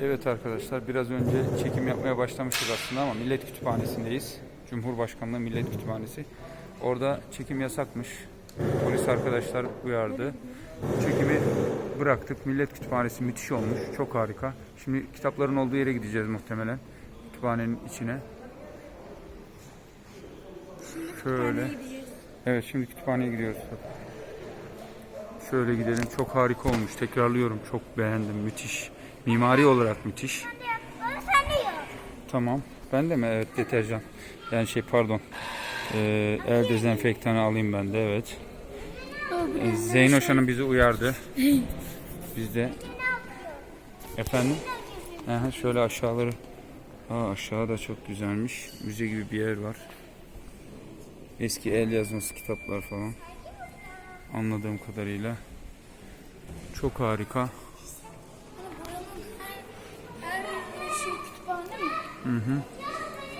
Evet arkadaşlar biraz önce çekim yapmaya başlamıştık aslında ama Millet Kütüphanesi'ndeyiz. Cumhurbaşkanlığı Millet Kütüphanesi. Orada çekim yasakmış. Polis arkadaşlar uyardı. Çekimi bıraktık. Millet Kütüphanesi müthiş olmuş. Çok harika. Şimdi kitapların olduğu yere gideceğiz muhtemelen. Kütüphanenin içine. Şöyle. Evet şimdi kütüphaneye gidiyoruz. Şöyle gidelim. Çok harika olmuş. Tekrarlıyorum. Çok beğendim. Müthiş. Mimari olarak müthiş. Tamam. Ben de mi? Evet deterjan. Yani şey pardon. Ee, el dezenfektanı alayım ben de evet. Ee, Zeynoş Hanım bizi uyardı. Biz de efendim Aha, şöyle aşağıları Aa, aşağı da çok güzelmiş. Müze gibi bir yer var. Eski el yazması kitaplar falan. Anladığım kadarıyla. Çok harika. Hani buranın her, her şey kütüphane mi? Hı hı.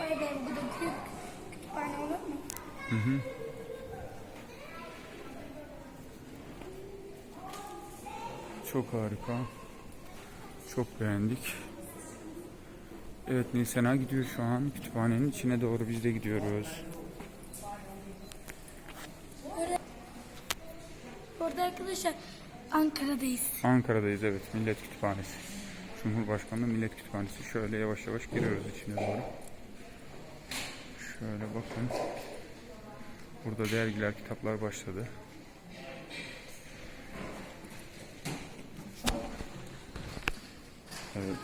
Vay be bu da büyük kütüphane olur mu? Çok harika. Çok beğendik. Evet Nilsena gidiyor şu an. Kütüphanenin içine doğru biz de gidiyoruz. Orada arkadaşlar Ankara'dayız. Ankara'dayız evet. Millet Kütüphanesi. Cumhurbaşkanlığı Millet Kütüphanesi. Şöyle yavaş yavaş giriyoruz içine doğru. Şöyle bakın. Burada dergiler, kitaplar başladı. Evet.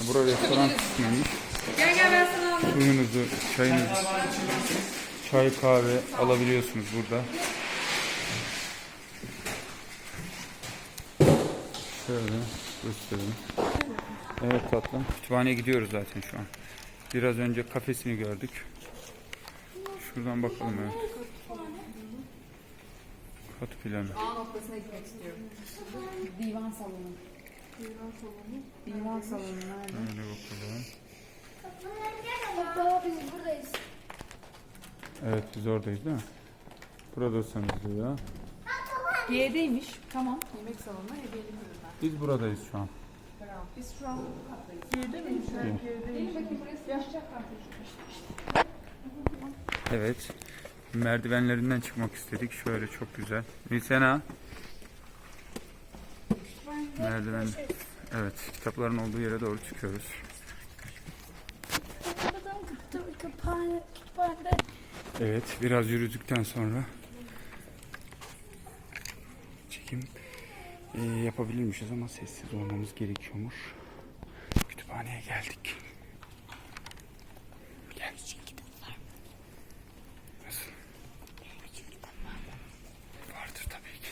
Burası restoran kısmıymış. Gel gel ben sana. Suyunuzu, çayınızı, çay kahve alabiliyorsunuz burada. Şöyle göstereyim. Evet tatlım. Kütüphaneye gidiyoruz zaten şu an. Biraz önce kafesini gördük. Şuradan bakalım evet. Kat planı. A noktasına gitmek istiyorum. Divan salonu. Divan salonu. Divan salonu nerede? Şöyle bakalım. Bak baba biz buradayız. Evet biz oradayız değil mi? Burada sanırız ya. G'deymiş. Tamam. Yemek salonu hediyelik ürünler. Biz buradayız şu an. Biz şu an. G'de miyiz? Evet G'deymiş. Bakayım burası yaşayacak Evet. Merdivenlerinden çıkmak istedik. Şöyle çok güzel. Nilsena. Merdiven. Evet. Kitapların olduğu yere doğru çıkıyoruz. Kütüphane, kütüphanede Evet. Biraz yürüdükten sonra çekim e, yapabilirmişiz ama sessiz olmamız gerekiyormuş. Kütüphaneye geldik. Gel. Nasıl? Vardır tabii ki.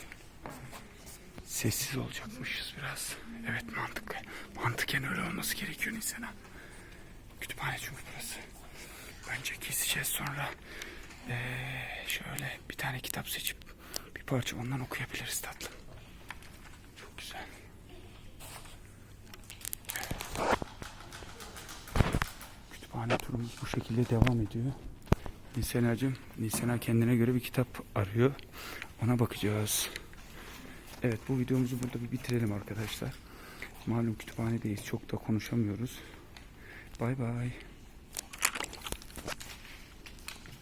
Sessiz olacakmışız biraz. Evet mantık. Mantıken öyle olması gerekiyor Nisan'a. Kütüphane çünkü burası. Önce keseceğiz sonra eee, şöyle bir tane kitap seçip bir parça ondan okuyabiliriz tatlım. Çok güzel. Kütüphane turumuz bu şekilde devam ediyor. Nisena'cığım, Nisena kendine göre bir kitap arıyor. Ona bakacağız. Evet bu videomuzu burada bir bitirelim arkadaşlar. Malum kütüphanedeyiz. Çok da konuşamıyoruz. Bay bay.